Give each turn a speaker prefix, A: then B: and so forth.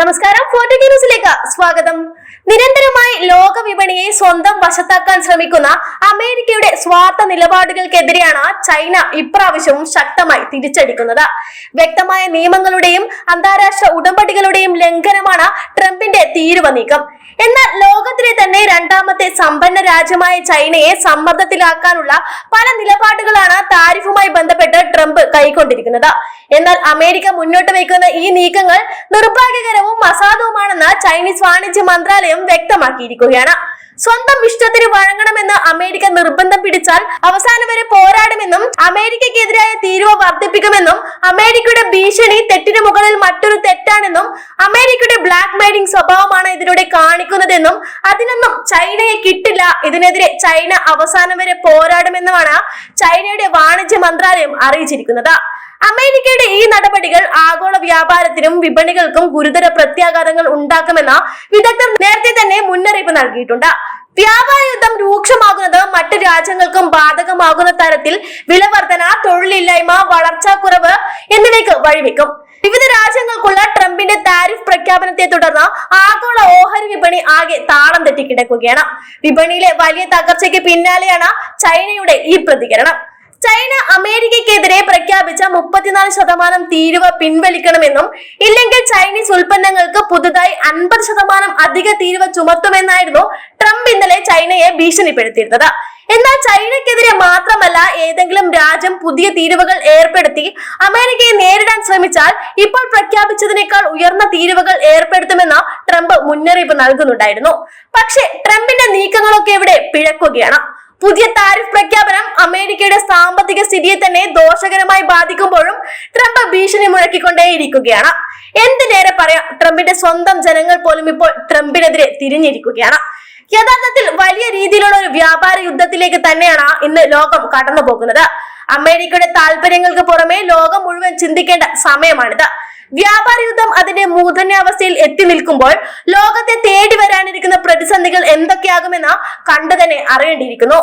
A: വാർത്തകളിലേക്ക് സ്വാഗതം. നിരന്തരമായി ലോക വിപണിയെ സ്വന്തം വശത്താക്കാൻ ശ്രമിക്കുന്ന അമേരിക്കയുടെ സ്വാർത്ഥ നിലപാടുകൾക്കെതിരെയാണ് ചൈന ഇപ്രാവശ്യവും ശക്തമായി തിരിച്ചടിക്കുന്നത്. വ്യക്തമായ നിയമങ്ങളുടെയും അന്താരാഷ്ട്ര ഉടമ്പടികളുടെയും ലംഘനമാണ് ട്രംപിന്റെ തീരുവ നീക്കം. എന്നാൽ ലോകത്തിലെ തന്നെ രണ്ടാമത്തെ സമ്പന്ന രാജ്യമായ ചൈനയെ സമ്മർദ്ദത്തിലാക്കാനുള്ള പല നിലപാടുകളാണ് താരിഫുമായി ബന്ധപ്പെട്ട് ട്രംപ് കൈക്കൊണ്ടിരിക്കുന്നത്. എന്നാൽ അമേരിക്ക മുന്നോട്ട് വയ്ക്കുന്ന ഈ നീക്കങ്ങൾ നിർഭാഗ്യകരവും അസാധുവുമാണെന്ന് ചൈനീസ് വാണിജ്യ മന്ത്രാലയം വ്യക്തമാക്കിയിരിക്കുകയാണ്. സ്വന്തം ഇഷ്ടത്തിന് വഴങ്ങണമെന്ന് അമേരിക്ക നിർബന്ധം പിടിച്ചാൽ അവസാനം വരെ പോരാടുമെന്നും അമേരിക്കക്കെതിരായ തീരുവ വർദ്ധിപ്പിക്കുമെന്നും അമേരിക്കയുടെ ഭീഷണി തെറ്റിന് മുകളിൽ മറ്റൊരു തെറ്റാണെന്നും അമേരിക്കയുടെ ബ്ലാക്ക് മെയിലിംഗ് സ്വഭാവമാണ് ഇതിലൂടെ കാണിക്കുന്നതെന്നും അതിനൊന്നും ചൈനയെ കിട്ടില്ല. ഇതിനെതിരെ ചൈന അവസാനം വരെ പോരാടുമെന്നുമാണ് ചൈനയുടെ വാണിജ്യ മന്ത്രാലയം അറിയിച്ചിരിക്കുന്നത്. അമേരിക്കയുടെ ഈ നടപടികൾ ആഗോള വ്യാപാരത്തിനും വിപണികൾക്കും ഗുരുതര പ്രത്യാഘാതങ്ങൾ ഉണ്ടാക്കുമെന്ന വിദഗ്ധർ നേരത്തെ തന്നെ മുന്നറിയിപ്പ് നൽകിയിട്ടുണ്ട്. വ്യാപാര യുദ്ധം രൂക്ഷമാകുന്നത് മറ്റു രാജ്യങ്ങൾക്കും ബാധകമാകുന്ന തരത്തിൽ വിലവർധന തൊഴിലില്ലായ്മ വളർച്ചാക്കുറവ് എന്നിവയ്ക്ക് വഴിവെക്കും. വിവിധ രാജ്യങ്ങൾക്കുള്ള ട്രംപിന്റെ താരിഫ് പ്രഖ്യാപനത്തെ തുടർന്ന് ആഗോള ഓഹരി വിപണി ആകെ താളം തെറ്റിക്കിടക്കുകയാണ് വിപണിയിലെ വലിയ തകർച്ചയ്ക്ക് പിന്നാലെയാണ് ചൈനയുടെ ഈ പ്രതികരണം. ചൈന അമേരിക്കയ്ക്കെതിരെ പ്രഖ്യാപിച്ച മുപ്പത്തിനാല് ശതമാനം തീരുവ പിൻവലിക്കണമെന്നും ഇല്ലെങ്കിൽ ചൈനീസ് ഉൽപ്പന്നങ്ങൾക്ക് പുതുതായി അൻപത് ശതമാനം അധിക തീരുവ ചുമത്തുമെന്നായിരുന്നു ട്രംപ് ഇന്നലെ ചൈനയെ ഭീഷണിപ്പെടുത്തിയിരുന്നത്. എന്നാൽ ചൈനയ്ക്കെതിരെ മാത്രമല്ല ഏതെങ്കിലും രാജ്യം പുതിയ തീരുവകൾ ഏർപ്പെടുത്തി അമേരിക്കയെ നേരിടാൻ ശ്രമിച്ചാൽ ഇപ്പോൾ പ്രഖ്യാപിച്ചതിനേക്കാൾ ഉയർന്ന തീരുവകൾ ഏർപ്പെടുത്തുമെന്ന് ട്രംപ് മുന്നറിയിപ്പ് നൽകുന്നുണ്ടായിരുന്നു. പക്ഷേ ട്രംപിന്റെ നീക്കങ്ങളൊക്കെ ഇവിടെ പിഴക്കുകയാണ്. പുതിയ താരിഫ് പ്രഖ്യാപനം അമേരിക്കയുടെ സാമ്പത്തിക സ്ഥിതിയെ തന്നെ ദോഷകരമായി ബാധിക്കുമ്പോഴും ട്രംപ് ഭീഷണി മുഴക്കിക്കൊണ്ടേയിരിക്കുകയാണ്. എന്തിനേറെ പറയാം? ട്രംപിന്റെ സ്വന്തം ജനങ്ങൾ പോലും ഇപ്പോൾ ട്രംപിനെതിരെ തിരിഞ്ഞിരിക്കുകയാണ്. യഥാർത്ഥത്തിൽ വലിയ രീതിയിലുള്ള ഒരു വ്യാപാര യുദ്ധത്തിലേക്ക് തന്നെയാണ് ഇന്ന് ലോകം കടന്നു പോകുന്നത് അമേരിക്കയുടെ താല്പര്യങ്ങൾക്ക് പുറമെ ലോകം മുഴുവൻ ചിന്തിക്കേണ്ട സമയമാണിത്. വ്യാപാര യുദ്ധം അതിന്റെ മൂർധന്യാവസ്ഥയിൽ എത്തി നിൽക്കുമ്പോൾ ലോകത്തെ തേടി വരാനിരിക്കുന്ന പ്രതിസന്ധികൾ എന്തൊക്കെയാകുമെന്ന് കണ്ടു തന്നെ അറിയേണ്ടിയിരിക്കുന്നു.